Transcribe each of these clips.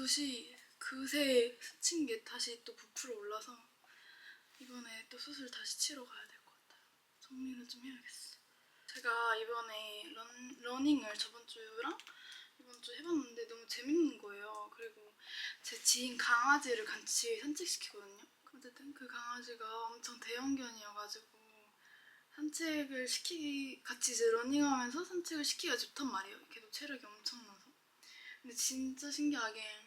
머리숱이 그새 스친 게 다시 또 부풀어 올라서 이번에 또 수술 다시 치러 가야 될 것 같아요. 정리를 좀 해야겠어. 제가 이번에 런, 러닝을 저번 주랑 이번 주 해봤는데 너무 재밌는 거예요. 그리고 제 지인 강아지를 같이 산책시키거든요. 어쨌든 그 강아지가 엄청 대형견이어가지고 산책을 시키기 같이 이제 러닝하면서 산책을 시키기가 좋단 말이에요. 걔도 체력이 엄청나서. 근데 진짜 신기하게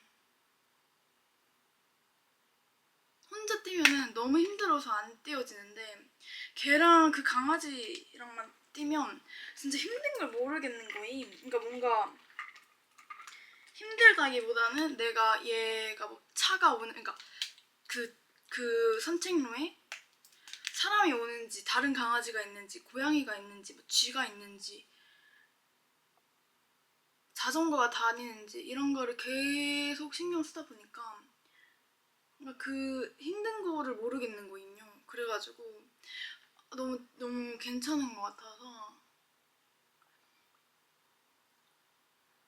혼자 뛰면은 너무 힘들어서 안 뛰어지는데 걔랑 그 강아지랑만 뛰면 진짜 힘든 걸 모르겠는 거임. 그러니까 뭔가 힘들다기보다는 내가 얘가 뭐 차가 오는 그러니까 그, 그 산책로에 사람이 오는지 다른 강아지가 있는지 고양이가 있는지 뭐 쥐가 있는지 자전거가 다니는지 이런 거를 계속 신경 쓰다 보니까 그 힘든 거를 모르겠는 거임요. 그래가지고 너무 너무 괜찮은 것 같아서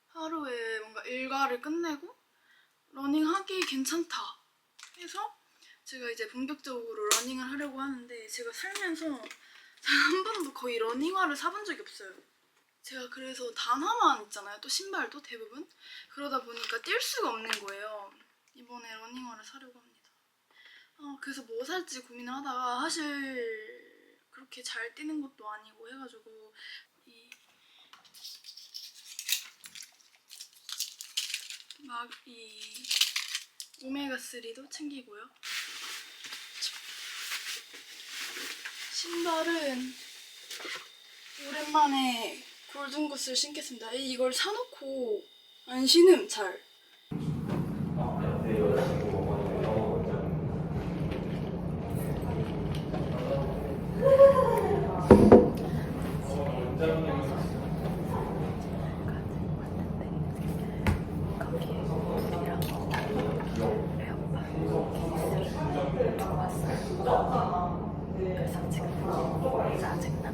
하루에 뭔가 일과를 끝내고 러닝하기 괜찮다 해서 제가 이제 본격적으로 러닝을 하려고 하는데 제가 살면서 한 번도 거의 러닝화를 사본 적이 없어요. 제가 그래서 단화만 있잖아요. 또 신발도 대부분 그러다 보니까 뛸 수가 없는 거예요. 이번에 러닝화를 사려고 합니다. 어, 그래서 뭐 살지 고민을 하다가 사실 그렇게 잘 뛰는 것도 아니고 해가지고 이 막 이 오메가 3도 챙기고요. 신발은 오랜만에 골든굿을 신겠습니다. 이걸 사놓고 안 신음 잘. 그래서 지금 짜증나.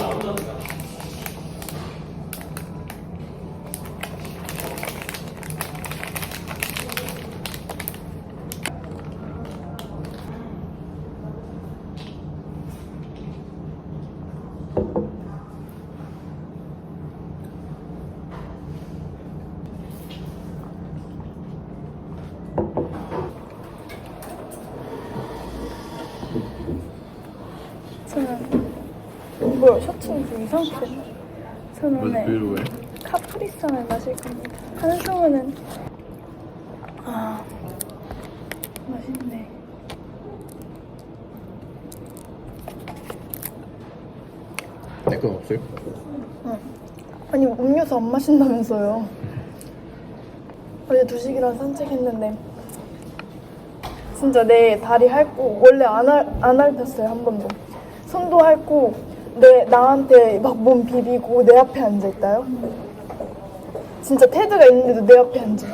저는 뭐야 셔츠는 좀 이상하게 저는 오늘 브이로그에 카프리선을 마실 겁니다. 한승우는 아 맛있네. 내건 없어요? 아니 마신다면서요? 어제 2시간 산책했는데 진짜 내 다리 핥고 원래 안, 할, 안 핥혔어요 한 번도. 손도 핥고 내 나한테 막 몸 비비고 내 앞에 앉아 있다요? 진짜 테드가 있는데도 내 앞에 앉아.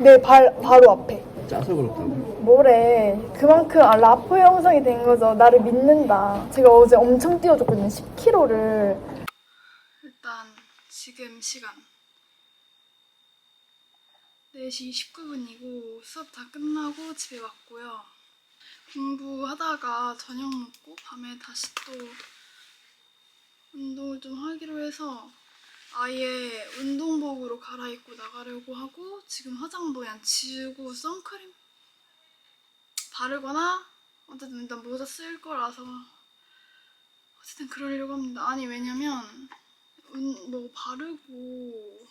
내 발 바로 앞에. 짜서 그렇다고. 뭐래. 그만큼 아, 라포 형성이 된 거죠. 나를 믿는다. 제가 어제 엄청 뛰어줬거든요. 10km를. 일단 지금 시간 4시 19분이고 수업 다 끝나고 집에 왔고요 공부하다가 저녁 먹고 밤에 다시 또 운동을 좀 하기로 해서 아예 운동복으로 갈아입고 나가려고 하고 지금 화장도 그냥 지우고 선크림 바르거나 어쨌든 일단 모자 쓸 거라서 어쨌든 그러려고 합니다. 아니 왜냐면 운, 뭐 바르고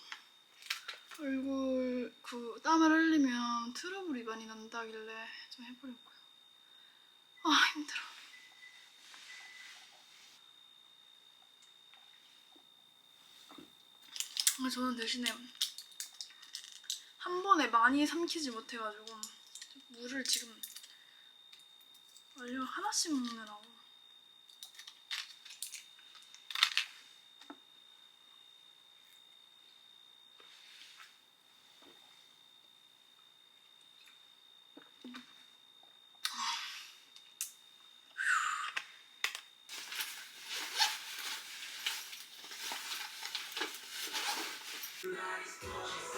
얼굴 그 땀을 흘리면 트러블 입안이 난다길래 좀 해보려고요. 아 힘들어. 아, 저는 대신에 한 번에 많이 삼키지 못해가지고 물을 지금 완료 하나씩 먹느라고 급한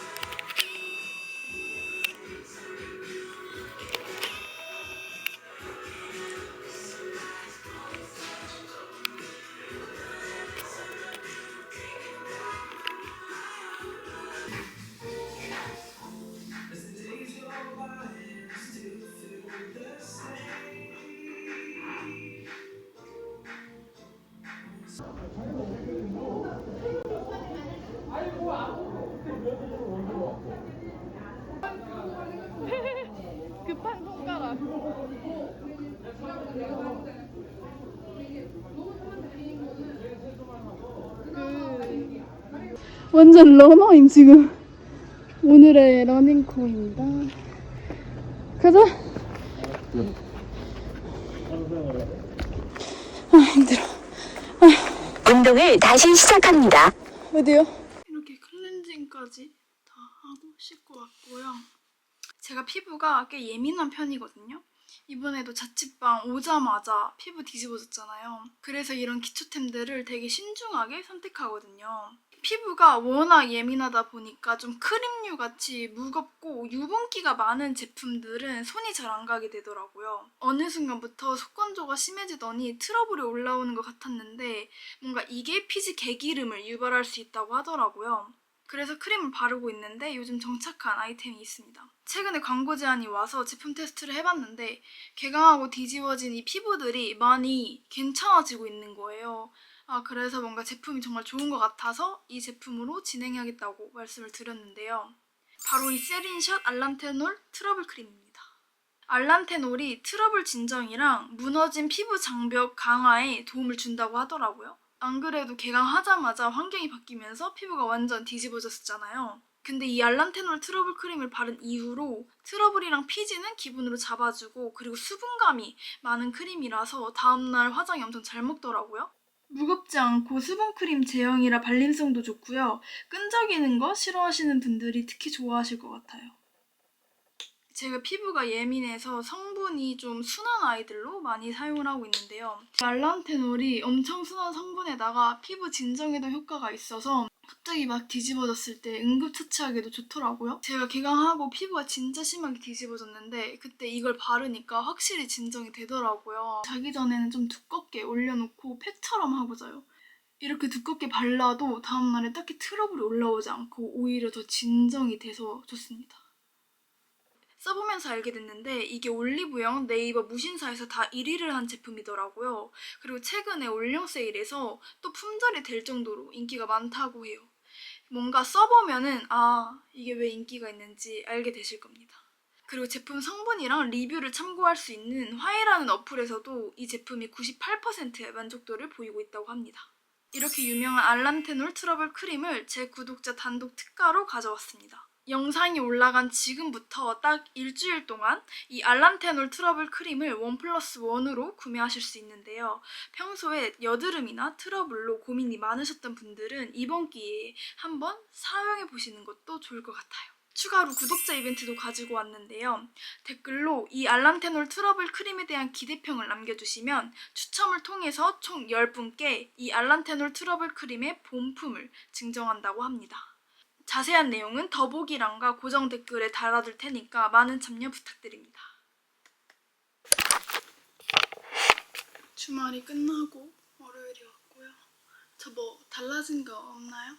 완전 러너임 지금 오늘의 러닝코입니다 가자 아 힘들어 운동을 다시 시작합니다. 어디요? 이렇게 클렌징까지 다 하고 씻고 왔고요. 제가 피부가 꽤 예민한 편이거든요. 이번에도 자취방 오자마자 피부 뒤집어졌잖아요. 그래서 이런 기초템들을 되게 신중하게 선택하거든요. 피부가 워낙 예민하다 보니까 좀 크림류 같이 무겁고 유분기가 많은 제품들은 손이 잘 안 가게 되더라고요. 어느 순간부터 속건조가 심해지더니 트러블이 올라오는 것 같았는데 뭔가 이게 피지 개기름을 유발할 수 있다고 하더라고요. 그래서 크림을 바르고 있는데 요즘 정착한 아이템이 있습니다. 최근에 광고 제안이 와서 제품 테스트를 해봤는데 개강하고 뒤집어진 이 피부들이 많이 괜찮아지고 있는 거예요. 아, 그래서 뭔가 제품이 정말 좋은 것 같아서 이 제품으로 진행해야겠다고 말씀을 드렸는데요. 바로 이 세린샷 알란테놀 트러블 크림입니다. 알란테놀이 트러블 진정이랑 무너진 피부 장벽 강화에 도움을 준다고 하더라고요. 안 그래도 개강하자마자 환경이 바뀌면서 피부가 완전 뒤집어졌었잖아요. 근데 이 알란테놀 트러블 크림을 바른 이후로 트러블이랑 피지는 기본으로 잡아주고 그리고 수분감이 많은 크림이라서 다음날 화장이 엄청 잘 먹더라고요. 무겁지 않고 수분크림 제형이라 발림성도 좋고요. 끈적이는 거 싫어하시는 분들이 특히 좋아하실 것 같아요. 제가 피부가 예민해서 성분이 좀 순한 아이들로 많이 사용을 하고 있는데요. 알란테놀이 엄청 순한 성분에다가 피부 진정에도 효과가 있어서 갑자기 막 뒤집어졌을 때 응급처치하기도 좋더라고요. 제가 개강하고 피부가 진짜 심하게 뒤집어졌는데 그때 이걸 바르니까 확실히 진정이 되더라고요. 자기 전에는 좀 두껍게 올려놓고 팩처럼 하고 자요. 이렇게 두껍게 발라도 다음날에 딱히 트러블이 올라오지 않고 오히려 더 진정이 돼서 좋습니다. 써보면서 알게 됐는데 이게 올리브영 네이버 무신사에서 다 1위를 한 제품이더라고요. 그리고 최근에 올영 세일에서 또 품절이 될 정도로 인기가 많다고 해요. 뭔가 써보면은 아 이게 왜 인기가 있는지 알게 되실 겁니다. 그리고 제품 성분이랑 리뷰를 참고할 수 있는 화해라는 어플에서도 이 제품이 98%의 만족도를 보이고 있다고 합니다. 이렇게 유명한 알란테놀 트러블 크림을 제 구독자 단독 특가로 가져왔습니다. 영상이 올라간 지금부터 딱 일주일 동안 이 알란테놀 트러블 크림을 원 플러스 원으로 구매하실 수 있는데요. 평소에 여드름이나 트러블로 고민이 많으셨던 분들은 이번 기회에 한번 사용해 보시는 것도 좋을 것 같아요. 추가로 구독자 이벤트도 가지고 왔는데요. 댓글로 이 알란테놀 트러블 크림에 대한 기대평을 남겨주시면 추첨을 통해서 총 10분께 이 알란테놀 트러블 크림의 본품을 증정한다고 합니다. 자세한 내용은 더보기란과 고정 댓글에 달아둘 테니까 많은 참여 부탁드립니다. 주말이 끝나고 월요일이 왔고요. 저 뭐 달라진 거 없나요?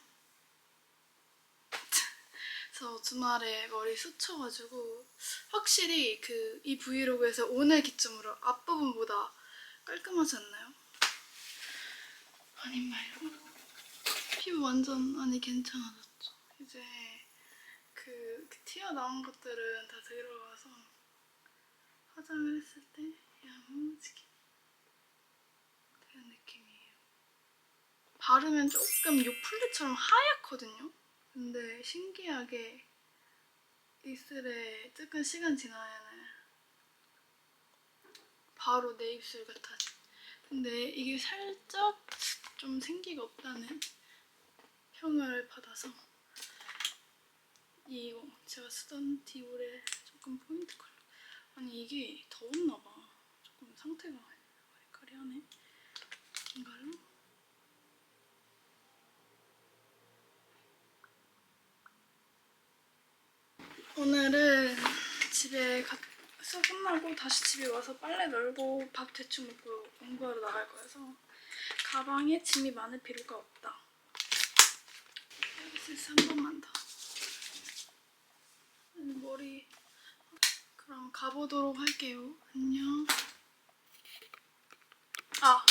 저 주말에 머리 숱혀가지고 확실히 그 이 브이로그에서 오늘 기점으로 앞부분보다 깔끔하지 않나요? 아님 말고 피부 완전 많이 괜찮아졌죠. 이제 그, 그 튀어나온 것들은 다 들어가서 화장을 했을 때 야무지게 그런 느낌이에요. 바르면 조금 요플레처럼 하얗거든요. 근데 신기하게 입술에 조금 시간 지나면은 바로 내 입술 같아져. 근데 이게 살짝 좀 생기가 없다는 평을 받아서 이거 제가 쓰던 디올의 조금 포인트 컬러 아니 이게 더웠나 봐 조금 상태가 까리까리하네 이걸로 오늘은 집에 가, 수업 끝나고 다시 집에 와서 빨래 널고 밥 대충 먹고 공부하러 나갈 거여서 가방에 짐이 많을 필요가 없다. 여기서 한 번만 더. 머리. 그럼 가보도록 할게요. 안녕. 아,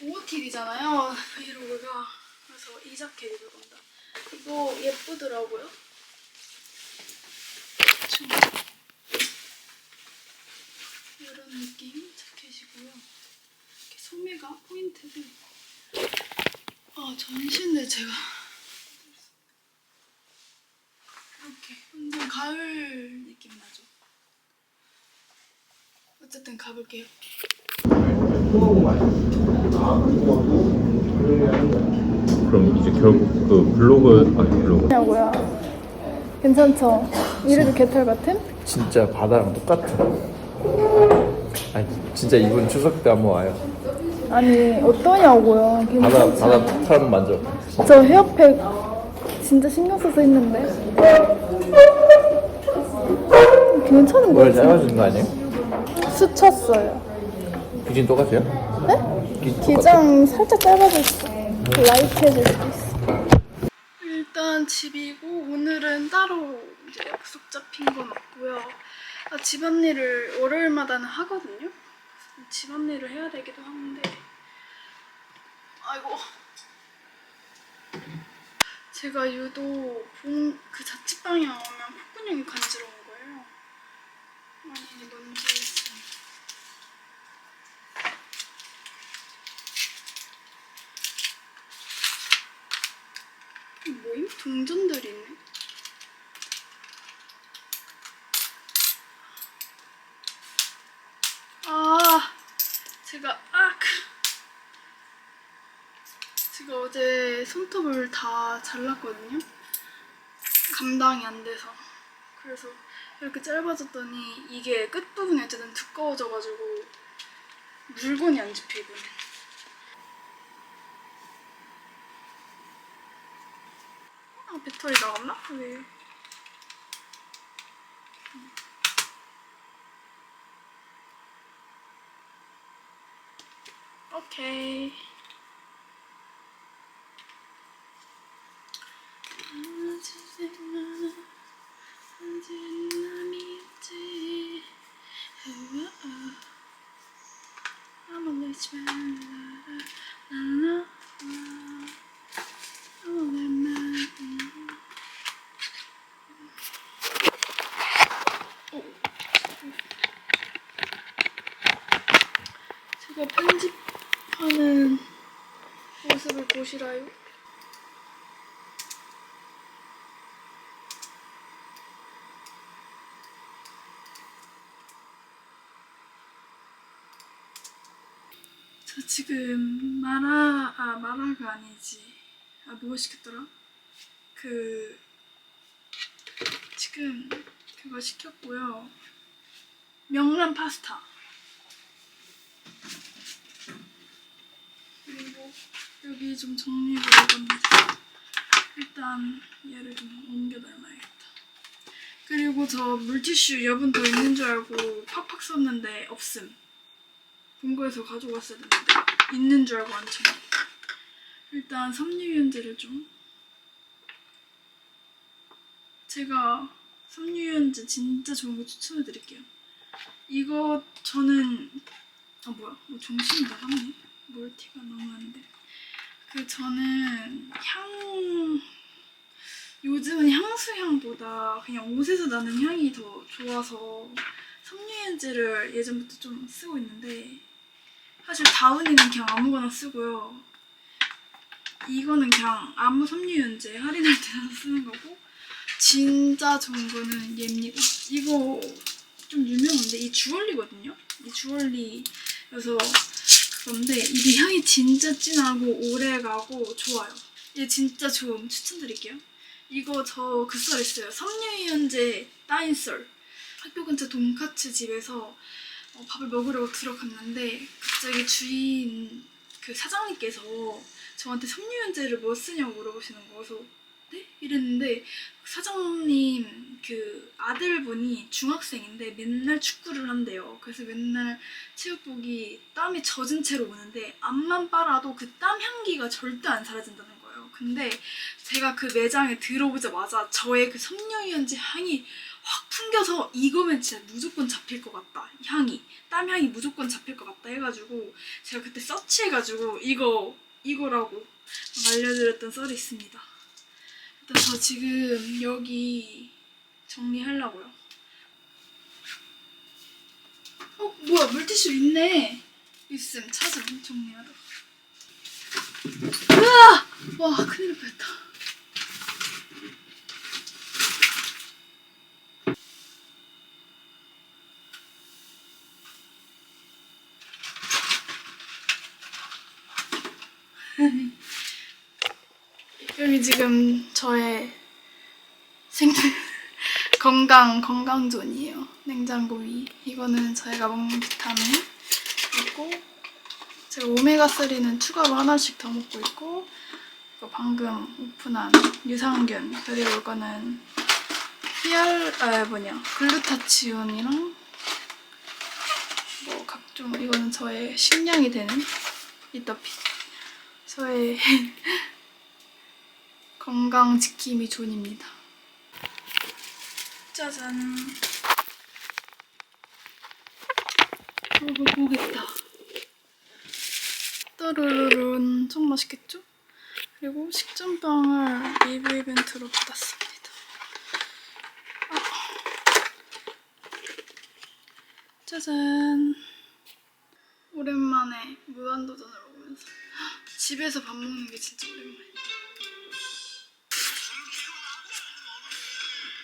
OOTD잖아요. 브이로그가. 그래서 이 자켓 입을 건다. 이거 예쁘더라고요. 좀 이런 느낌 자켓이고요. 소매가 포인트를. 아, 전신을 제가 이렇게 완전 가을 느낌 나죠. 어쨌든 가볼게요. 그럼 이제 결국 그 블로그 아니 블로그 냐고요. 괜찮죠? 이래도 개털 같은? 진짜 바다랑 똑같아. 아니 진짜 이번 추석 때 한번 와요. 아니 어떠냐고요. 바다 괜찮죠? 바다 털 만져. 저 헤어팩 진짜 신경 써서 했는데 괜찮은 뭘 거지? 짧아진 거 아니에요? 스쳤어요. 기준 똑같아요? 네? 똑같아요? 기장 살짝 짧아졌어. 라이트해질 수도 있어. 일단 집이고 오늘은 따로 이제 약속 잡힌 건 없고요. 아, 집안일을 월요일마다는 하거든요. 집안일을 해야 되기도 하는데 아이고 제가 유독 봄, 그 자취방에 오면 콧구녕이 간지러운 거예요. 아니 뭔지 있어. 이게 뭐임? 동전들이 있네. 아, 제가 아, 그- 제가 어제 손톱을 다 잘랐거든요. 감당이 안 돼서. 그래서 이렇게 짧아졌더니 이게 끝 부분이 어쨌든 두꺼워져가지고 물건이 안이거는. 아 배터리 나갔나? 왜? 오케이. 언제나 믿지. 아무 내지 말라. 랄라. 제가 편집하는 보시라요. 저 지금 마라 아 마라가 아니지 아 뭐 시켰더라? 그 지금 그거 시켰고요 명란 파스타 그리고 여기 좀 정리를 해봤는데 일단 얘를 좀 옮겨 놔야겠다. 그리고 저 물티슈 여분 더 있는 줄 알고 팍팍 썼는데 없음. 본거에서 가져갔어야 되는데 있는 줄 알고 안 챙겨 일단 섬유유연제를 좀. 제가 섬유유연제 진짜 좋은 거 추천해 드릴게요. 이거 저는 아 뭐야. 뭐 정신이 나갔네. 멀티가 너무 안 돼 그 저는 향 요즘은 향수 향보다 그냥 옷에서 나는 향이 더 좋아서 섬유유연제를 예전부터 좀 쓰고 있는데 사실 다운이는 그냥 아무거나 쓰고요 이거는 그냥 아무 섬유유연제 할인할 때 사서 쓰는 거고 진짜 좋은 거는 얘입니다. 이거 좀 유명한데 이 주얼리거든요. 이 주얼리여서 그런데 이게 향이 진짜 진하고 오래가고 좋아요. 얘 진짜 좋음 추천드릴게요. 이거 저 그 썰 있어요. 섬유유연제 따인 썰. 학교 근처 돈카츠 집에서 어, 밥을 먹으려고 들어갔는데 갑자기 주인 그 사장님께서 저한테 섬유유연제를 뭐 쓰냐고 물어보시는 거여서 네? 이랬는데 사장님 그 아들분이 중학생인데 맨날 축구를 한대요. 그래서 맨날 체육복이 땀이 젖은 채로 오는데 앞만 빨아도 그 땀 향기가 절대 안 사라진다는 거예요. 근데 제가 그 매장에 들어오자마자 저의 그 섬유유연제 향이 확 풍겨서 이거면 진짜 무조건 잡힐 것 같다. 향이 땀 향이 무조건 잡힐 것 같다 해가지고 제가 그때 서치해가지고 이거 이거라고 알려드렸던 썰이 있습니다. 저 지금 여기 정리하려고요. 어 뭐야 물티슈 있네. 있음 찾음 정리하러. 으아! 와 큰일 날 뻔했다. 여기 지금 저의 생존 건강 건강존이에요. 냉장고 위. 이거는 저희가 먹는 비타민 있고 제가 오메가 3는 추가로 하나씩 더 먹고 있고 이거 방금 오픈한 유산균 그리고 이거는 히알 아 뭐냐 글루타치온이랑 뭐 각종 이거는 저의 식량이 되는 이터피 저의 건강 지킴이 존입니다. 짜잔. 이거 보겠다. 따르르른 엄청 맛있겠죠? 그리고 식전빵을 리뷰 이벤트로 받았습니다. 아. 짜잔. 오랜만에 무한도전을 먹으면서 집에서 밥 먹는 게 진짜 오랜만이야.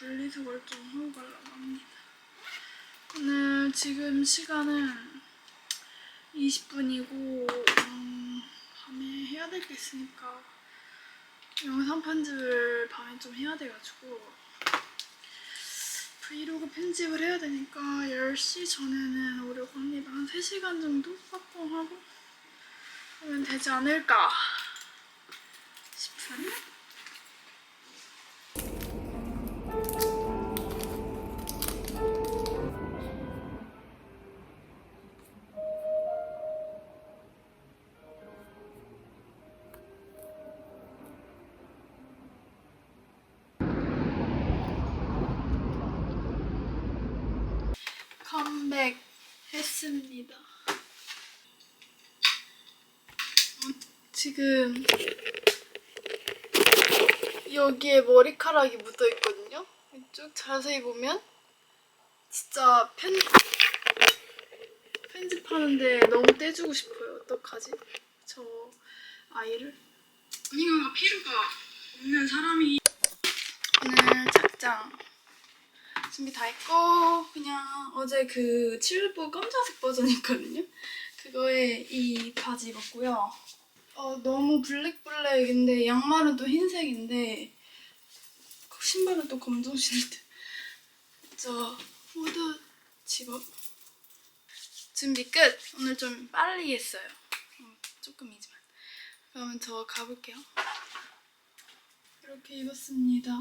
분리수거를 좀 하고 가려고 합니다. 오늘 지금 시간은 20분이고 음, 밤에 해야 될 게 있으니까 영상 편집을 밤에 좀 해야 돼가지고 브이로그 편집을 해야 되니까 10시 전에는 오려고 합니다. 한 3시간 정도 확보하고 하면 되지 않을까 싶은 지금 여기에 머리카락이 묻어 있거든요. 쭉 자세히 보면 진짜 편 편집하는데 너무 떼주고 싶어요. 어떡하지? 저 아이를 언니가 필요가 없는 사람이 오늘 착장 준비 다 했고 그냥 어제 그 칠부 검정색 버전 있거든요. 그거에 이 바지 입었고요. 어, 너무 블랙블랙인데 양말은 또 흰색인데 그 신발은 또 검정 신을 저 모드 직업 준비 끝! 오늘 좀 빨리 했어요. 어, 조금이지만. 그러면 저 가볼게요. 이렇게 입었습니다.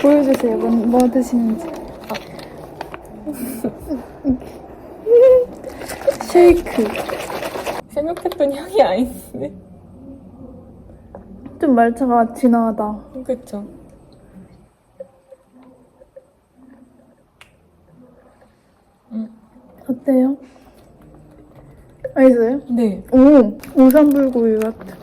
보여주세요. 뭐, 뭐 드시는지. 쉐이크. 생각했던 향이 아닌데. 좀 말차가 진하다. 그쵸. 어때요? 맛있어요? 네. 오, 오삼불고유 같아.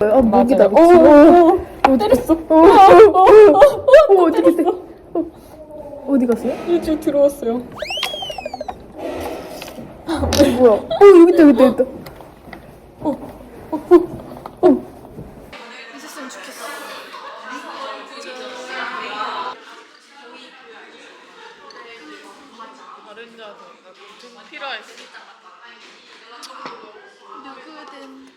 아, 목이다. 오, 오, 오, 때렸어. 오, 오, 오, 오, 어디 갔어? 어, 어디 갔어요? 이쪽 들어왔어요. 뭐야? 어, 여기 있다, 여기 있다, 여기 있다. 있었으면 좋겠어. 다른 자세가 좀 필요했어. 누구든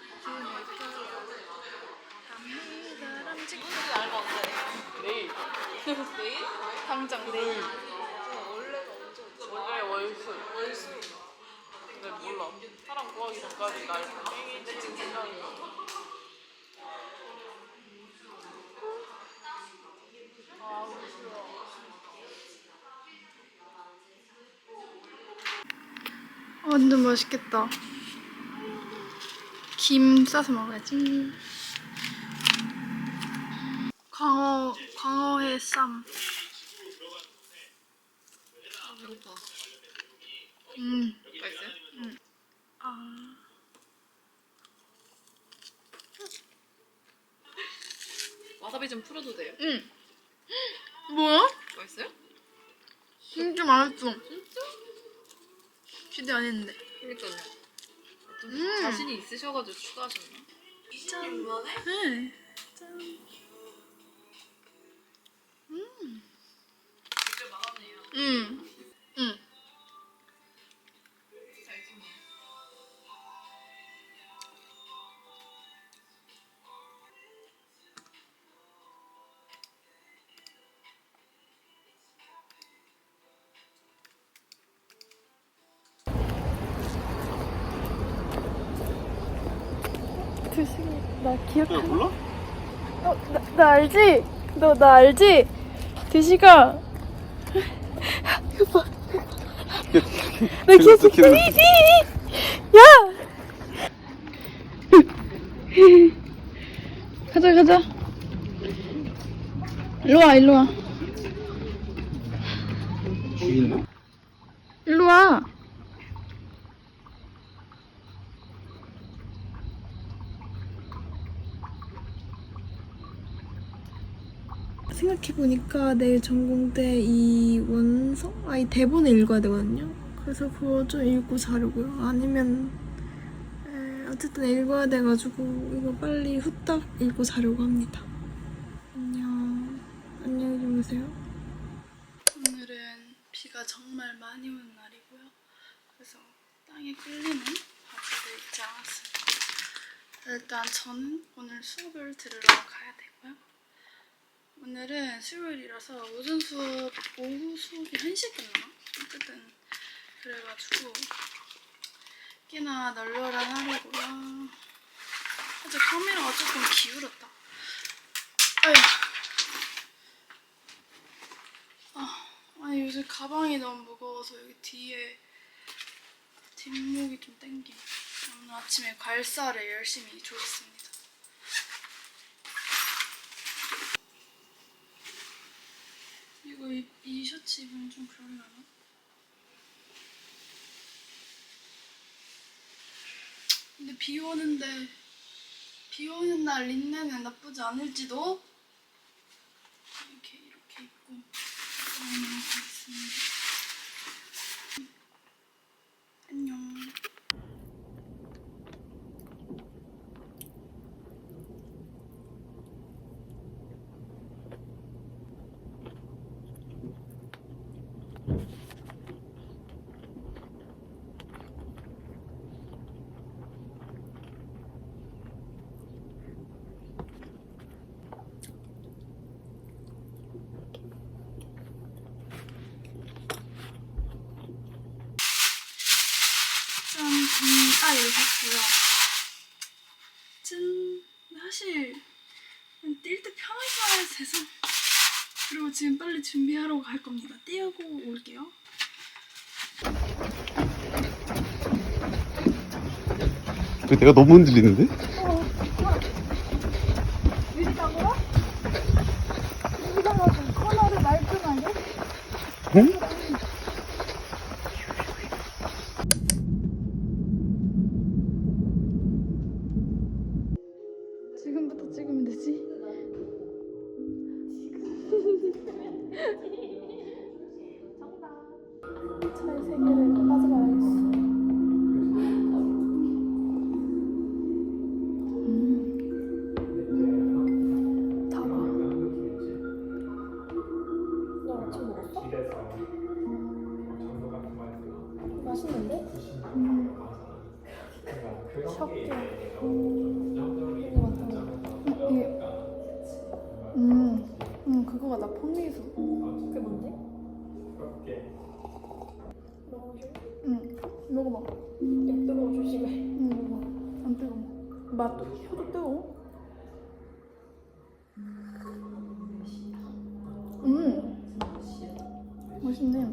그 사람 찍고 알바 없어요. 내일. 내일? 당장 내일. 원래 월수. 월수. 근데 몰라. 구하기 전까지 날 땡이 찍은 생각이야. 완전 맛있겠다. 김 싸서 먹어야지. 광어, 광어회 쌈. 아, 배고파. 음. 맛있어요? 응. 아. 와사비 좀 풀어도 돼요? 응. 뭐야? 맛있어요? 진짜 맛있어. 진짜? 기대 안 했는데. 그러니까요. 좀 음. 자신이 있으셔가지고 추가하셨나? 짠. 네. 짠. 음. 음. 음. 기억해. 몰라? 어, 나, 나 알지? 너 나 알지? 두식아. 이거 봐. 나 기억해. 삐삐. 야. 가자 가자. 일로 와 일로 와. 일로 와. 생각해보니까 내일 전공 때 이 원서? 아 이 대본을 읽어야 되거든요. 그래서 그거 좀 읽고 자려고요. 아니면 에, 어쨌든 읽어야 돼가지고 이거 빨리 후딱 읽고 자려고 합니다. 안녕. 안녕히 주무세요. 오늘은 비가 정말 많이 오는 날이고요. 그래서 땅에 끌리는 바지를 입지 않았습니다. 일단 저는 오늘 수업을 들으러 가야 되고요. 오늘은 수요일이라서 오전 수업, 오후 수업이 1시였나? 어쨌든 그래가지고 꽤나 널널한 하루고요. 아직 카메라가 조금 기울었다. 아휴. 아, 아니 요새 가방이 너무 무거워서 여기 뒤에 뒷목이 좀 땡김. 오늘 아침에 괄사를 열심히 조였습니다. 이거 이, 이 셔츠 입으면 좀 그러려나? 근데 비 오는데 비 오는 날 린넨은 나쁘지 않을지도 이렇게 이렇게 입고 그러면 되겠습니다. 안녕. 짠, 음, 아, 이거 샀고요. 짠, 사실 뛸 때 편할 거야 세상. 지금 빨리 준비하러 갈 겁니다. 띄우고 올게요. 내가 너무 흔들리는데? 음, 음 그거가 나 펑리수. 그게 뭔데? 먹어줘. 응, 먹어봐. 야, 뜨거워 조심해. 응. 음, 맛있네.